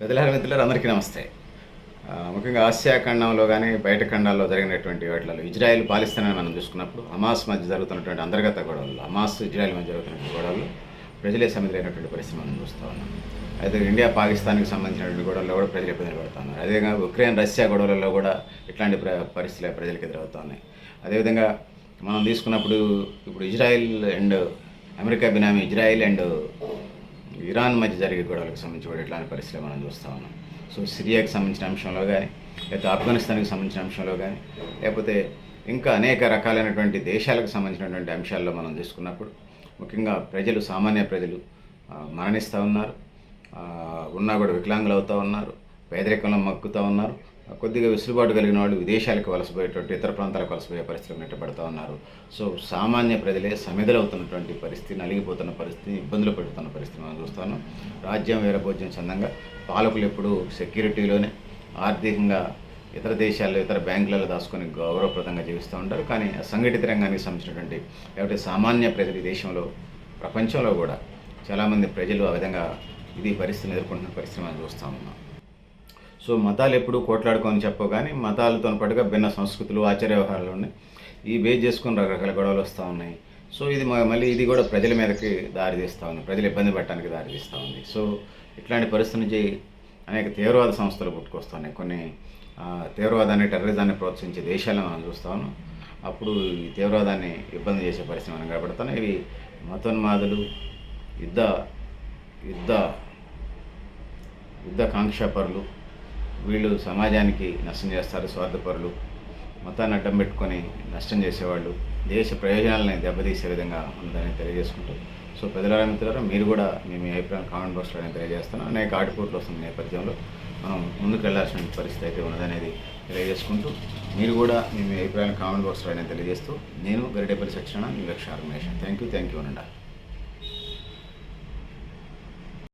పెద్దలారి మిత్రులు అందరికీ నమస్తే. ముఖ్యంగా ఆసియా ఖండంలో కానీ బయట ఖండాల్లో జరిగినటువంటి వాటిలో ఇజ్రాయెల్ పాలిస్తానని మనం చూసుకున్నప్పుడు హమాస్ మధ్య జరుగుతున్నటువంటి అంతర్గత గొడవలు హమాస్ ఇజ్రాయెల్ మధ్య జరుగుతున్నటువంటి గొడవలు ప్రజలే సమితులైనటువంటి పరిస్థితి మనం చూస్తూ ఉన్నాం. అయితే ఇండియా పాకిస్తాన్కి సంబంధించినటువంటి గొడవల్లో కూడా ప్రజలు ఇబ్బందులు పడుతున్నారు. అదేవిధంగా ఉక్రెయిన్ రష్యా గొడవలలో కూడా ఇట్లాంటి ప్ర పరిస్థితులు ప్రజలకు ఎదురవుతూ ఉన్నాయి అదేవిధంగా మనం తీసుకున్నప్పుడు ఇప్పుడు ఇజ్రాయెల్ అండ్ అమెరికా బినామీ ఇజ్రాయెల్ అండ్ ఇరాన్ మధ్య జరిగే గొడవలకు సంబంధించి కూడా ఇట్లాంటి పరిస్థితులు మనం చూస్తూ ఉన్నాం. సో సిరియాకి సంబంధించిన అంశంలో కానీ లేకపోతే ఆఫ్ఘనిస్తాన్కి సంబంధించిన అంశంలో కానీ లేకపోతే ఇంకా అనేక రకాలైనటువంటి దేశాలకు సంబంధించినటువంటి అంశాల్లో మనం తీసుకున్నప్పుడు ముఖ్యంగా ప్రజలు సామాన్య ప్రజలు మరణిస్తూ ఉన్నారు. ఉన్నా కూడా వికలాంగులు అవుతూ ఉన్నారు పేదరికంలో మక్కుతూ ఉన్నారు. కొద్దిగా వెసులుబాటు కలిగిన వాళ్ళు విదేశాలకు వలసపోయేటువంటి ఇతర ప్రాంతాలకు వలసపోయే పరిస్థితులు నెట్టబడుతూ ఉన్నారు. సో సామాన్య ప్రజలే సమిధలవుతున్నటువంటి పరిస్థితి నలిగిపోతున్న పరిస్థితి ఇబ్బందులు పడుతున్న పరిస్థితి మనం చూస్తాను. రాజ్యం వీరభోజ్యం చందంగా పాలకులు ఎప్పుడు సెక్యూరిటీలోనే ఆర్థికంగా ఇతర దేశాల్లో ఇతర బ్యాంకులలో దాచుకొని గౌరవప్రదంగా జీవిస్తూ ఉంటారు. కానీ అసంఘటిత రంగానికి సంబంధించినటువంటి లేకపోతే సామాన్య ప్రజలు ఈ దేశంలో ప్రపంచంలో కూడా చాలామంది ప్రజలు ఆ విధంగా ఇది పరిస్థితిని ఎదుర్కొంటున్న పరిస్థితి మనం చూస్తూ ఉన్నాం. సో మతాలు ఎప్పుడు కోట్లాడుకొని చెప్పవు కానీ మతాలతో పాటుగా భిన్న సంస్కృతులు ఆచార వ్యవహారాలు ఉన్నాయి. ఈ బేస్ చేసుకుని రకరకాల గొడవలు వస్తూ ఉన్నాయి. సో ఇది మళ్ళీ ఇది కూడా ప్రజల మీదకి దారి తీస్తూ ఉంది. ప్రజలు ఇబ్బంది పెట్టడానికి దారి తీస్తూ ఉంది. సో ఇట్లాంటి పరిస్థితి నుంచి అనేక తీవ్రవాద సంస్థలు పుట్టుకొస్తున్నాయి. కొన్ని తీవ్రవాదాన్ని టెర్రరిజాన్ని ప్రోత్సహించే దేశాలను మనం చూస్తాను అప్పుడు ఈ తీవ్రవాదాన్ని ఇబ్బంది చేసే పరిస్థితి మనం కనబడుతున్నాయి ఇవి మతోన్మాదులు యుద్ధ యుద్ధ యుద్ధ కాంక్షాపరులు వీళ్ళు సమాజానికి నష్టం చేస్తారు స్వార్థపరులు. మతాన్ని అడ్డం పెట్టుకొని నష్టం చేసేవాళ్ళు. దేశ ప్రయోజనాలని దెబ్బతీసే విధంగా ఉందని తెలియజేసుకుంటూ. సో పెద్దలారా మిత్రులారా మీరు కూడా మీ మీ అభిప్రాయం కామెంట్ బాక్స్లో నేను తెలియజేస్తాను. అనేక ఆటుపోట్లు వస్తున్న నేపథ్యంలో. మనం ముందుకు వెళ్ళాల్సిన పరిస్థితి అయితే ఉన్నదనేది తెలియజేసుకుంటూ మీరు కూడా మీ మీ అభిప్రాయం కామెంట్ బాక్స్లో నేను తెలియజేస్తూ నేను గరిటేపల్లి సత్యనారాయణ మీ Lakshya organization thank you thank you అనండి.